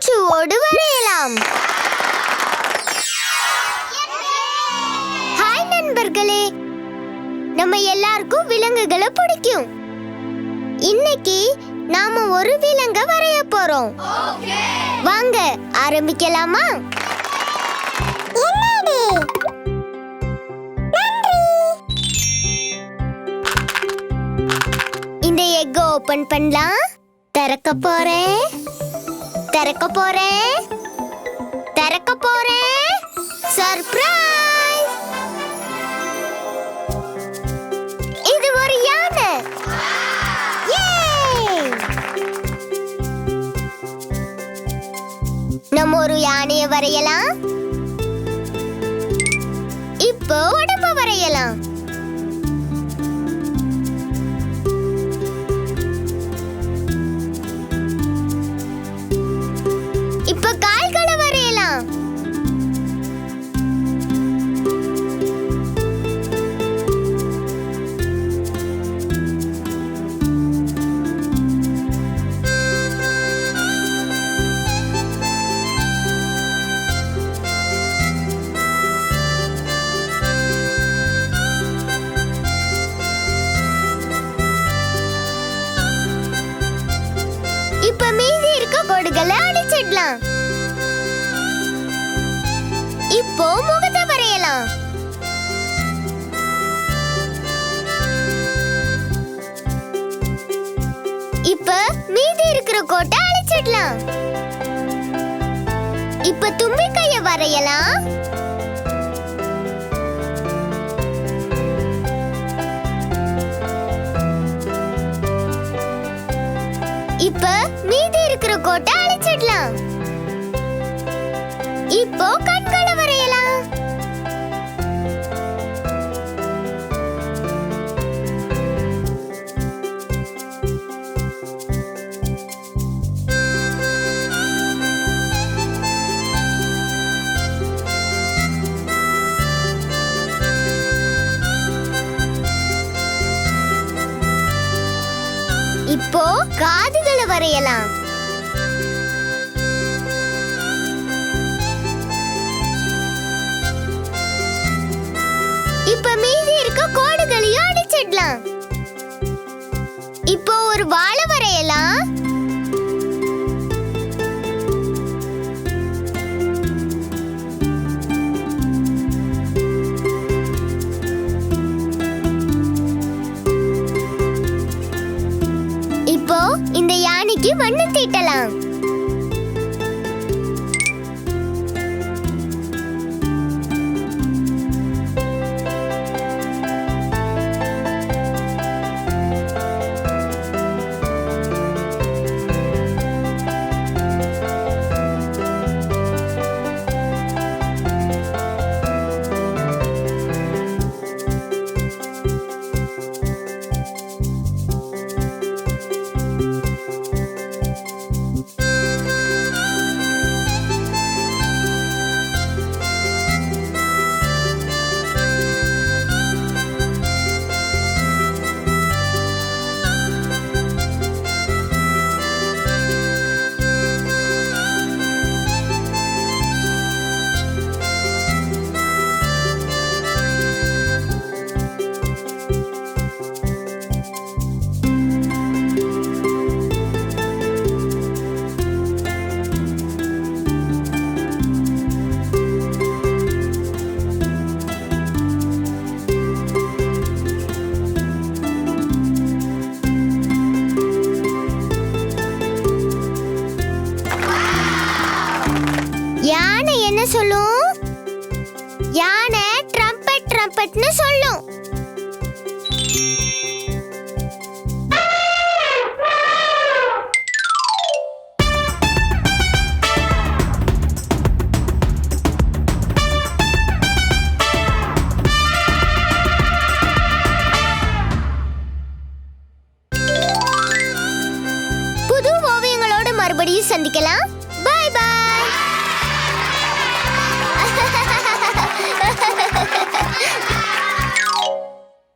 மூச்சுவோடு வரையலாம். ஹாய் நண்பர்களே. நம்ம எல்லாருக்கும் விலங்குகளை பிடிக்கும். இன்னைக்கு நாம ஒரு விலங்க வரைய போறோம். வாங்க ஆரம்பிக்கலாமா? இந்த எக் ஓபன் பண்ணலாம். திறக்க போறேன். திறக்க போறேன் திறக்க போறேன் சர்ப்ரைஸ் இது ஒரு யானை. நம்ம ஒரு யானையை வரையலாம். இப்போ உடம்ப வரையலாம். இப்போ முகத்தை வரையலாம். இப்ப மீதி இருக்கிற கோட்டை அழிச்சிடலாம். இப்ப தும்பிக்கைய வரையலாம். இப்ப மீதி இருக்கிற கோட்டை அழிச்சிடலாம். இப்போ கண்களை இப்போ காதுகளை வரையலாம். இப்ப மீதி இருக்க கோடுகளையும் அடிச்சிடலாம். இப்போ ஒரு வாழை வண்ணம் தீட்டலாம். யானை என்ன சொல்லும்? யானை ட்ரம்பட் ட்ரம்பட்னு சொல்லும். புது ஓவியங்களோட மறுபடியும் சந்திக்கலாம்.